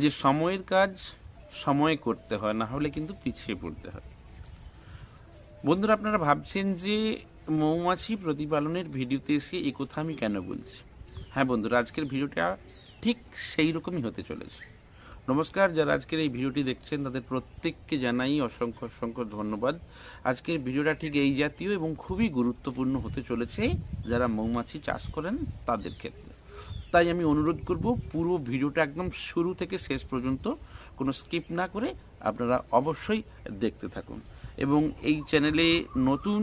যে সময়ের কাজ সময়ে করতে হয়, না হলে কিন্তু পিছিয়ে পড়তে হয়। বন্ধুরা, আপনারা ভাবছেন যে মৌমাছি প্রতিপালনের ভিডিওতে এসে এই কথা আমি কেন বলছি? হ্যাঁ বন্ধুরা, আজকের ভিডিওটা ঠিক সেই রকমই হতে চলেছে। নমস্কার, যারা আজকের এই ভিডিওটি দেখছেন তাদের প্রত্যেককে জানাই অসংখ্য অসংখ্য ধন্যবাদ। আজকের ভিডিওটা ঠিক এই জাতীয় এবং খুবই গুরুত্বপূর্ণ হতে চলেছে যারা মৌমাছি চাষ করেন তাদের ক্ষেত্রে। তাই আমি অনুরোধ করব, পুরো ভিডিওটা একদম শুরু থেকে শেষ পর্যন্ত কোনো স্কিপ না করে আপনারা অবশ্যই দেখতে থাকুন। এবং এই চ্যানেলে নতুন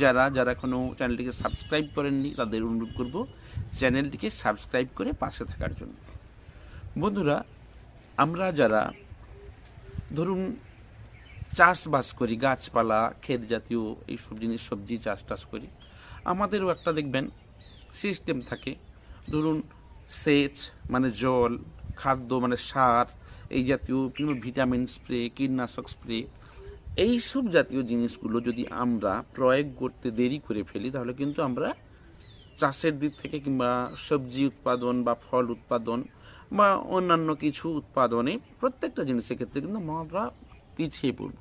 যারা যারা এখনও চ্যানেলটিকে সাবস্ক্রাইব করেননি তাদের অনুরোধ করব চ্যানেলটিকে সাবস্ক্রাইব করে পাশে থাকার জন্য। বন্ধুরা আমরা যারা, ধরুন, চাষবাস করি, গাছপালা, ক্ষেত জাতীয় এইসব জিনিস, সবজি চাষ টাস করি, আমাদেরও একটা দেখবেন সিস্টেম থাকে। ধরুন, সেচ মানে জল, খাদ্য মানে সার, এই জাতীয় বিভিন্ন ভিটামিন স্প্রে কীটনাশক স্প্রে এইসব জাতীয় জিনিসগুলো যদি আমরা প্রয়োগ করতে দেরি করে ফেলি, তাহলে কিন্তু আমরা চাষের দিক থেকে কিংবা সবজি উৎপাদন বা ফল উৎপাদন বা অন্যান্য কিছু উৎপাদনে প্রত্যেকটা জিনিসের ক্ষেত্রে কিন্তু আমরা পিছিয়ে পড়ব।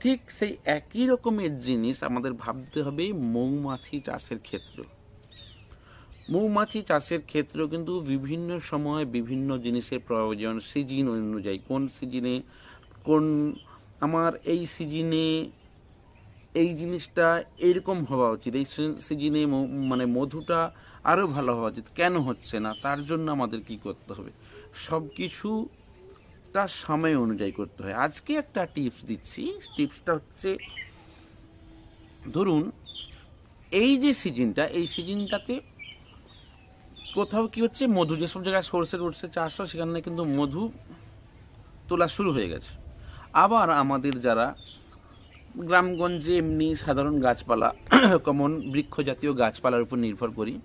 ঠিক সেই একই রকমের জিনিস আমাদের ভাবতে হবে মৌমাছি চাষের ক্ষেত্রে মৌমাছি চাষের ক্ষেত্রেও কিন্তু বিভিন্ন সময় বিভিন্ন জিনিসের প্রয়োজন, সিজন অনুযায়ী, কোন সিজনে, কোন, আমার এই সিজনে এই জিনিসটা এইরকম হওয়া উচিত, এই সিজনে মানে মধুটা আরও ভালো হওয়া উচিত। কেন হচ্ছে না? তার জন্য আমাদের কি করতে হবে? সব কিছু তার সময় অনুযায়ী করতে হয়। আজকে একটা টিপস দিচ্ছি। টিপসটা হচ্ছে, ধরুন, এই যে সিজনটা, এই সিজনটাতে কোথাও কি হচ্ছে, মধু যেসব জায়গায় সরষে টরষে চাষ হয়, সেখানে কিন্তু মধু তোলা শুরু হয়ে গেছে। আবার আমাদের যারা গ্রামগঞ্জে এমনি সাধারণ গাছপালা কমন বৃক্ষ জাতীয় গাছপালার উপর নির্ভর করি।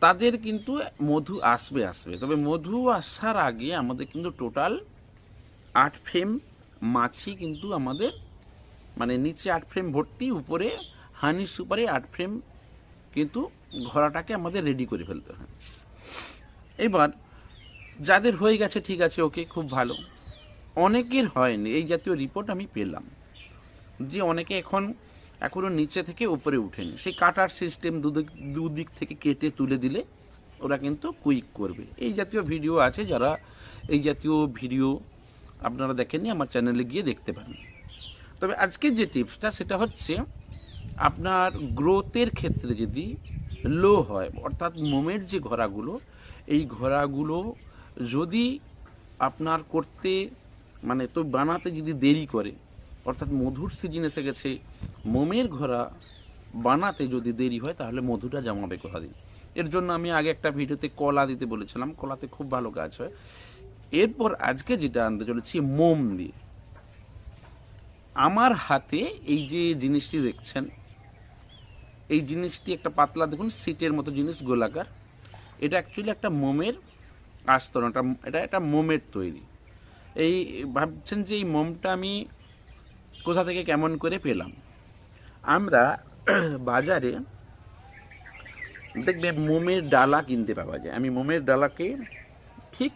তাদের কিন্তু মধু আসবে আসবে। তবে মধু আসার আগে আমাদের কিন্তু টোটাল আট ফ্রেম মাছি কিন্তু আমাদের মানে নিচে আট ফ্রেম ভর্তি, উপরে হানি সুপারে আট ফ্রেম কিন্তু ঘোড়াটাকে আমাদের রেডি করে ফেলতে হয়। এবার, যাদের হয়ে গেছে ঠিক আছে, ওকে, খুব ভালো। অনেকের হয়নি, এই জাতীয় রিপোর্ট আমি পেলাম। যে অনেকে এখন এখনও নিচে থেকে উপরে উঠেনি। সেই কাটার সিস্টেম দুদিক থেকে কেটে তুলে দিলে ওরা কিন্তু কুইক করবে। এই জাতীয় ভিডিও আছে, যারা এই জাতীয় ভিডিও আপনারা দেখেননি, আমার চ্যানেলে গিয়ে দেখতে পারেন। তবে আজকে যে টিপসটা সেটা হচ্ছে আপনার গ্রোথের ক্ষেত্রে যদি লো হয়, অর্থাৎ মোমের যে ঘোড়াগুলো, এই ঘোড়াগুলো যদি আপনার করতে মানে তো বানাতে যদি দেরি করে, অর্থাৎ মধুর সিজন এসে গেছে, মোমের ঘোড়া বানাতে যদি দেরি হয়, তাহলে মধুটা জমাবে কোথা দিন এর জন্য আমি আগে একটা ভিডিওতে কলা দিতে বলেছিলাম, কলাতে খুব ভালো কাজ হয়। এরপর আজকে যেটা আনতে চলেছি, মোম দিয়ে। আমার হাতে এই যে জিনিসটি দেখছেন, এই জিনিসটি একটা পাতলা, দেখুন, সিটের মতো জিনিস, গোলাকার। এটা অ্যাকচুয়ালি একটা মোমের আস্তরণ, এটা এটা একটা মোমের তৈরি। এই ভাবছেন যে এই মোমটা আমি কোথা থেকে কেমন করে পেলাম? আমরা বাজারে দেখবে মোমের ডালা কিনতে পাওয়া যায়। আমি মোমের ডালাকে ঠিক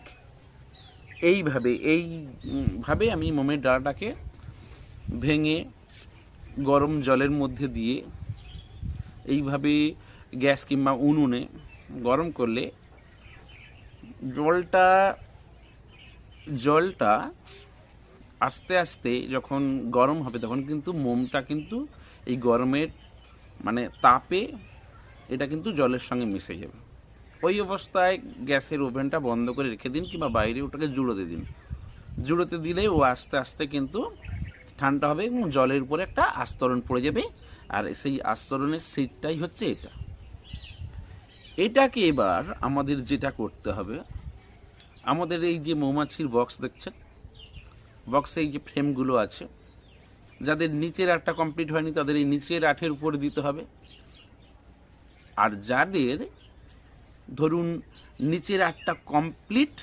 এইভাবে এইভাবে আমি মোমের ডালাটাকে ভেঙে গরম জলের মধ্যে দিয়ে এইভাবে গ্যাস কিংবা উনুনে গরম করলে জলটা জলটা আস্তে আস্তে যখন গরম হবে, তখন কিন্তু মোমটা কিন্তু এই গরমের মানে তাপে এটা কিন্তু জলের সঙ্গে মিশে যাবে। ওই অবস্থায় গ্যাসের ওভেনটা বন্ধ করে রেখে দিন কিংবা বাইরে ওটাকে জুড়োতে দিন। জুড়োতে দিলে ও আস্তে আস্তে কিন্তু ঠান্ডা হবে এবং জলের উপরে একটা আস্তরণ পড়ে যাবে। আর সেই আস্তরণের সিটটাই হচ্ছে এটা। এটাকে এবার আমাদের যেটা করতে হবে আমাদের এই যে মৌমাছির বক্স দেখছেন? বক্সে এই যে ফ্রেমগুলো আছে। যাদের নিচের আটটা কমপ্লিট হয়নি, তাদের এই নিচের আঠের উপরে দিতে হবে। আর যাদের, ধরুন, নিচের আটটা কমপ্লিট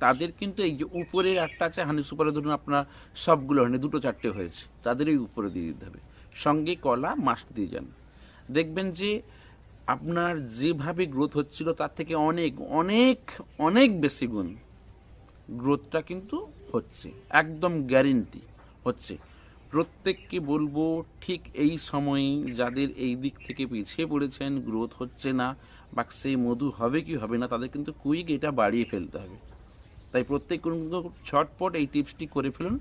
তাদের কিন্তু এই যে উপরের আটটা আছে হানি সুপারে ধরুন আপনার সবগুলো হয়নি, দুটো চারটে হয়েছে, তাদের এই উপরে দিয়ে দিতে হবে। সঙ্গে কলা মাস্ট দিয়ে যান। দেখবেন যে আপনার যেভাবে গ্রোথ হচ্ছিল, তার থেকে অনেক অনেক অনেক বেশি গুণ গ্রোথটা কিন্তু হচ্ছে, একদম গ্যারেন্টি হচ্ছে। প্রত্যেককে বলব, ঠিক এই সময়ে যাদের এই দিক থেকে পিছিয়ে পড়েছেন গ্রোথ হচ্ছে না, বা সেই মধু হবে কি হবে না, তাদের কিন্তু কুইক এটা বাড়িয়ে ফেলতে হবে। তাই প্রত্যেক কিন্তু ছটপট এই টিপসটি করে ফেলুন।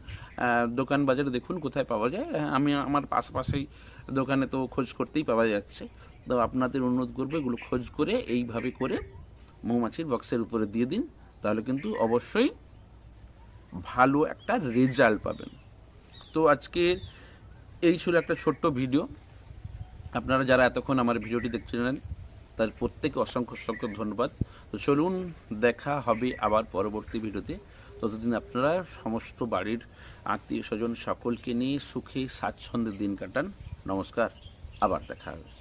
দোকান বাজারে দেখুন কোথায় পাওয়া যায়। আমি আমার পাশাপাশি দোকানে তো খোঁজ করতেই পাওয়া যাচ্ছে। তো আপনাদের অনুরোধ করবে এগুলো খোঁজ করে, এইভাবে করে মৌমাছির বক্সের উপরে দিয়ে দিন, তাহলে কিন্তু অবশ্যই ভালো একটা রেজাল্ট পাবেন। তো আজকে এই ছিল একটা ছোট্ট ভিডিও। আপনারা যারা এতক্ষণ আমার ভিডিওটি দেখছিলেন, তার প্রত্যেকে অসংখ্য অসংখ্য ধন্যবাদ। তো চলুন, দেখা হবে আবার পরবর্তী ভিডিওতে। ততদিন আপনারা সমস্ত বাড়ির আত্মীয় স্বজন সকলকে নিয়ে সুখে স্বাচ্ছন্দ্যে দিন কাটান। নমস্কার, আবার দেখা হবে।